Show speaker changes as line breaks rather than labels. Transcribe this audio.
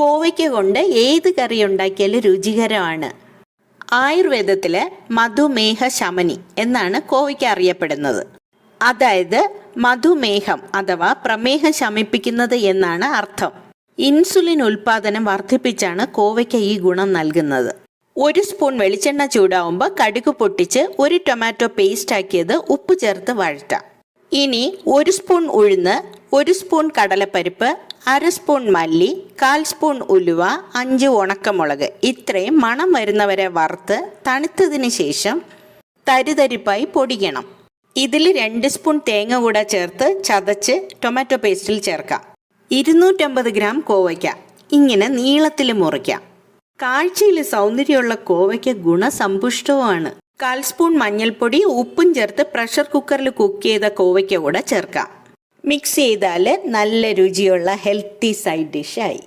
കോവയ്ക്ക കൊണ്ട് ഏത് കറി ഉണ്ടാക്കിയാലും രുചികരമാണ്. ആയുർവേദത്തിലെ മധുമേഹ ശമനി എന്നാണ് കോവയ്ക്ക അറിയപ്പെടുന്നത്. അതായത് മധുമേഹം അഥവാ പ്രമേഹം ശമിപ്പിക്കുന്നത് എന്നാണ് അർത്ഥം. ഇൻസുലിൻ ഉൽപാദനം വർദ്ധിപ്പിച്ചാണ് കോവയ്ക്ക ഈ ഗുണം നൽകുന്നത്. ഒരു സ്പൂൺ വെളിച്ചെണ്ണ ചൂടാവുമ്പോൾ കടുക് പൊട്ടിച്ച് ഒരു ടൊമാറ്റോ പേസ്റ്റ് ആക്കിയത് ഉപ്പ് ചേർത്ത് വഴറ്റാം. ഇനി ഒരു സ്പൂൺ ഉഴുന്ന് ഒരു സ്പൂൺ കടലപ്പരിപ്പ് അര സ്പൂൺ മല്ലി കാൽ സ്പൂൺ ഉലുവ അഞ്ച് ഉണക്കമുളക്. ഇത്രയും മണം വരുന്നവരെ വറുത്ത് തണുത്തതിന് ശേഷം തരിതരിപ്പായി പൊടിക്കണം. ഇതിൽ രണ്ട് സ്പൂൺ തേങ്ങ കൂടെ ചേർത്ത് ചതച്ച് ടൊമാറ്റോ പേസ്റ്റിൽ ചേർക്കാം. ഇരുന്നൂറ്റമ്പത് ഗ്രാം കോവയ്ക്ക. ഇങ്ങനെ നീളത്തിൽ മുറിക്കാം. കാഴ്ചയിൽ സൗന്ദര്യമുള്ള കോവയ്ക്ക ഗുണസമ്പുഷ്ടവുമാണ്. കാൽ സ്പൂൺ മഞ്ഞൾപ്പൊടി ഉപ്പും ചേർത്ത് പ്രഷർ കുക്കറിൽ കുക്ക് ചെയ്ത കോവയ്ക്ക കൂടെ ചേർക്കാം. മിക്സ് ചെയ്താൽ നല്ല രുചിയുള്ള ഹെൽത്തി സൈഡ് ഡിഷായി.